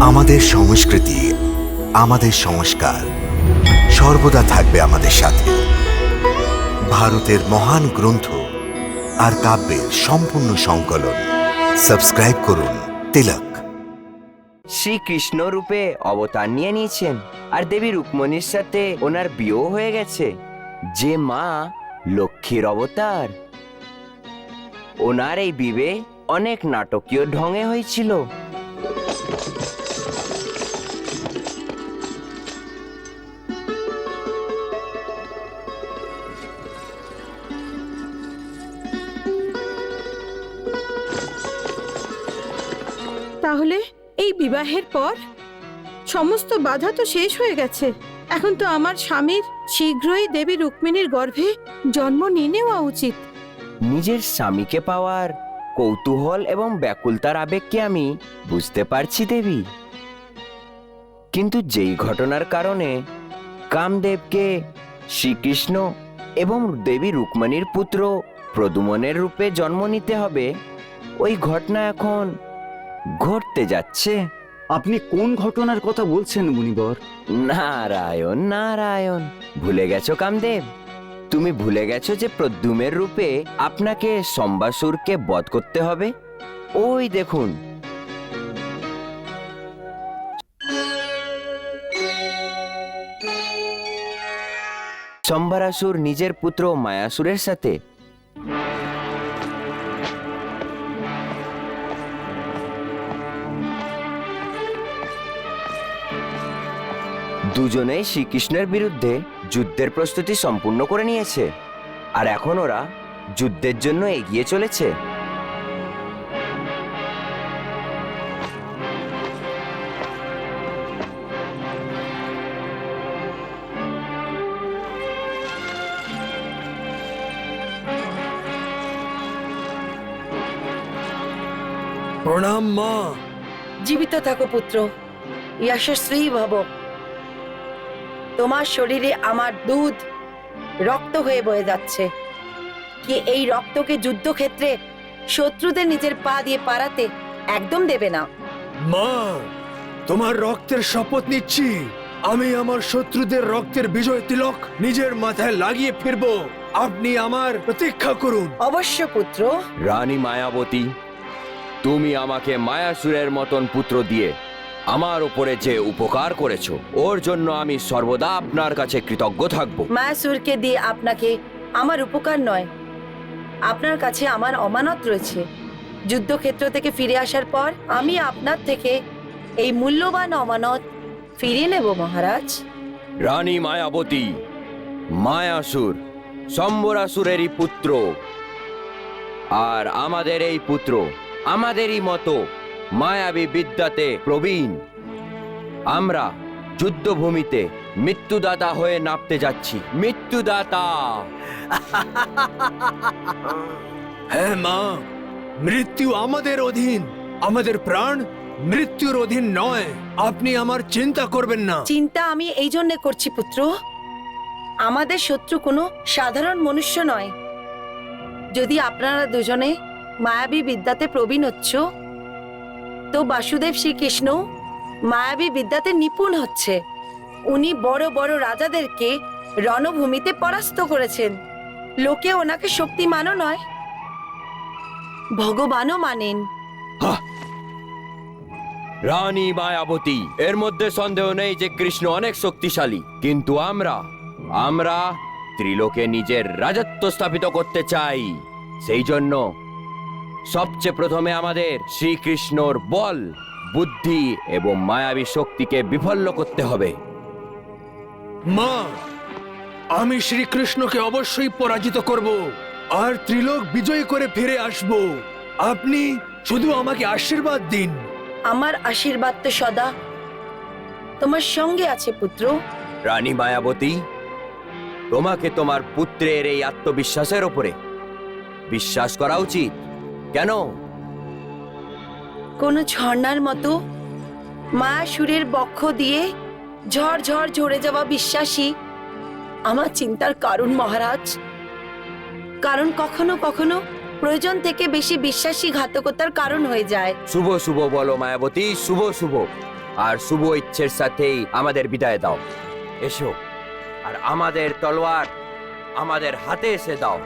আমাদের সংস্কৃতি, আমাদের সংস্কার সর্বদা থাকবে আমাদের সাথে। ভারতের মহান গ্রন্থ আর কাব্যের সম্পূর্ণ সংকলন। সাবস্ক্রাইব করুন তিলক। শ্রীকৃষ্ণ রূপে অবতার নিয়ে নিয়েছেন আর দেবী রুক্মণীর সাথে ওনার বিয়েও হয়ে গেছে। যে মা লক্ষ্মীর অবতার। ওনার এই বিবে অনেক নাটকীয় ঢঙে হয়েছিল। তাহলে এই বিবাহের পর? সমস্ত বাধা তো শেষ হয়ে গেছে। এখন তো আমার স্বামীর শীঘ্রই দেবী রুক্মিণীর গর্ভে জন্ম নিয়ে নেওয়া উচিত। নিজের স্বামীকে পাওয়ার কৌতূহল এবং ব্যাকুলতার আবেগকে আমি বুঝতে পারছি, দেবী। কিন্তু যেই ঘটনার কারণে কামদেবকে শ্রীকৃষ্ণ এবং দেবী রুক্মণীর পুত্র প্রদুমনের রূপে জন্ম নিতে হবে, ওই ঘটনা এখন ঘটতে যাচ্ছে। আপনি কোন ঘটনার কথা বলছেন মুনিবর? নারায়ণ নারায়ণ। ভুলে গেছো কামদেব? তুমি ভুলে গেছো যে প্রদ্যুমের রূপে আপনাকে সম্বাসুরকে বধ করতে হবে? ওই দেখুন। সম্বারাসুর নিজের পুত্র মায়াসুরের সাথে দুজনেই শ্রীকৃষ্ণের বিরুদ্ধে যুদ্ধের প্রস্তুতি সম্পূর্ণ করে নিয়েছে। আর এখন ওরা যুদ্ধের জন্য এগিয়ে চলেছে। প্রণাম মা। জীবিত থাকো পুত্র। যশস্বী ভব তোমার শরীরে আমার দুধ রক্ত হয়ে বয়ে যাচ্ছে। কি এই রক্তকে যুদ্ধক্ষেত্রে শত্রুদের নিজের পা দিয়ে পারাতে একদম দেবে না। মা তোমার রক্তের শপথ নিচ্ছি। আমি আমার শত্রুদের রক্তের বিজয় তিলক নিজের মাথায় লাগিয়ে ফিরবো। আপনি আমার প্রতীক্ষা করুন। অবশ্য পুত্র। রানী মায়াবতী তুমি আমাকে মায়াসুরের মতন পুত্র দিয়ে আমার উপরে যে উপকার করেছ ওর জন্য আমি সর্বদা আপনার কাছে কৃতজ্ঞ থাকব। মায়াসুরকে দিয়ে আপনাকে আমার উপকার নয় আপনার কাছে আমার অমানত রয়েছে। যুদ্ধক্ষেত্র থেকে ফিরে আসার পর আমি আপনার থেকে এই মূল্যবান অমানত ফিরিয়ে নেব মহারাজ। রানী মায়াবতী মায়াসুর সম্বরাসুরেরই পুত্র। আর আমাদের এই পুত্র আমাদেরই মতো মায়াবী বিদ্যাতে প্রবীণ। আমরা যুদ্ধভূমিতে মৃত্যুদাতা হয়ে নাপতে যাচ্ছি। মৃত্যুদাতা! হ্যাঁ মা মৃত্যু আমাদের অধীন। আমাদের প্রাণ মৃত্যুর অধীন নয়। আপনি আমার চিন্তা করবেন না। চিন্তা আমি এই জন্য করছি পুত্র। আমাদের শত্রু কোনো সাধারণ মনুষ্য নয়। যদি আপনারা দুজনে মায়াবী বিদ্যাতে প্রবীণ হচ্ছ তো বাসুদেব শ্রীকৃষ্ণ মায়াবী বিদ্যাতে নিপুণ হচ্ছে। উনি বড় বড় রাজাদেরকে রণভূমিতে পরাস্ত করেছেন। লোকে ওনাকে শক্তি শক্তিমানও নয়, ভগবানও মানেন। রানী মায়াবতী, এর মধ্যে সন্দেহ নেই যে কৃষ্ণ অনেক শক্তিশালী। কিন্তু আমরা আমরা ত্রিলোকে নিজের রাজত্ব স্থাপিত করতে চাই। সেই জন্য সবচেয়ে প্রথমে আমাদের শ্রীকৃষ্ণর বল বুদ্ধি এবং মায়াবী শক্তিকে বিফল্য করতে হবে। মা আমি শ্রীকৃষ্ণকে অবশ্যই পরাজিত করব আর ত্রিলোক বিজয় করে ফিরে আসব। আপনি শুধু আমাকে আশীর্বাদ দিন। আমার আশীর্বাদ তো সদা। তোমার সঙ্গে আছে পুত্র। রানী মায়াবতী তোমাকে তোমার পুত্রের এই আত্মবিশ্বাসের ওপরে বিশ্বাস করা উচিত। কেন? কোনো ঝর্ণার মতো মা সুরের বক্ষ দিয়ে ঝড় ঝড় ঝরে যাওয়া বিশ্বাসী আমার চিন্তার কারণ মহারাজ। কারণ কখনো কখনো প্রয়োজন থেকে বেশি বিশ্বাসী ঘাতকতার কারণ হয়ে যায়। শুভ শুভ বলো মায়াবতী শুভ শুভ। আর শুভ ইচ্ছের সাথেই আমাদের বিদায় দাও। এসো আর আমাদের তলোয়ার আমাদের হাতে এসে দাও।